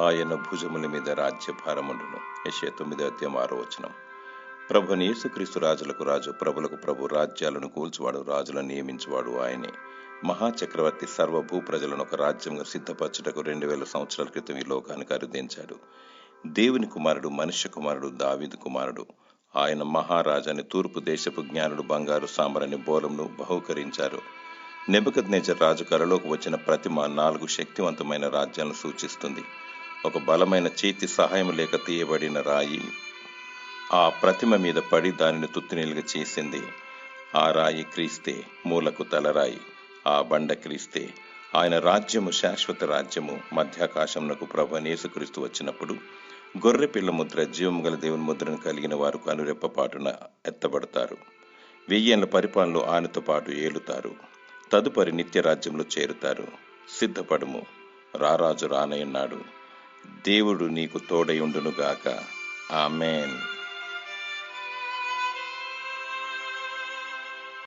ఆయన భుజముల మీద రాజ్యభారముండును. యశ తొమ్మిదో అధ్యాయం ఆరో వచనం. ప్రభు యేసుక్రీస్తు రాజులకు రాజు ప్రభులకు ప్రభు రాజ్యాలను కూల్చువాడు రాజులను నియమించువాడు ఆయనే. మహాచక్రవర్తి సర్వభూ ప్రజలను ఒక రాజ్యంగా సిద్ధపరచుటకు రెండు వేల సంవత్సరాల క్రితం ఈ లోకానికి అరుదించాడు. దేవుని కుమారుడు మనుష్య కుమారుడు దావిదు కుమారుడు. ఆయన మహారాజాని తూర్పు దేశపు జ్ఞానుడు బంగారు సాంబరని బోలంను బహుకరించారు. నెబద్ రాజు కరలోకి వచ్చిన ప్రతిమ నాలుగు శక్తివంతమైన రాజ్యాలను సూచిస్తుంది. ఒక బలమైన చేతి సహాయం లేక తీయబడిన రాయి ఆ ప్రతిమ మీద పడి దానిని తుత్తునీలుగా చేసింది. ఆ రాయి క్రీస్తే మూలకు తలరాయి ఆ బండ క్రీస్తే. ఆయన రాజ్యము శాశ్వత రాజ్యము. మధ్యాకాశంనకు ప్రభు యేసుక్రీస్తు వచ్చినప్పుడు గొర్రె పిల్ల ముద్ర జీవం గల దేవుని ముద్రను కలిగిన వారు కనురెప్పపాటున ఎత్తబడతారు. వెయ్యేళ్ళ పరిపాలనలో ఆయనతో పాటు ఏలుతారు. తదుపరి నిత్య రాజ్యంలో చేరుతారు. సిద్ధపడుము. రారాజు రానయ్యన్నాడు దేవుడు నీకు తోడయుండునుగాక ఆమెన్.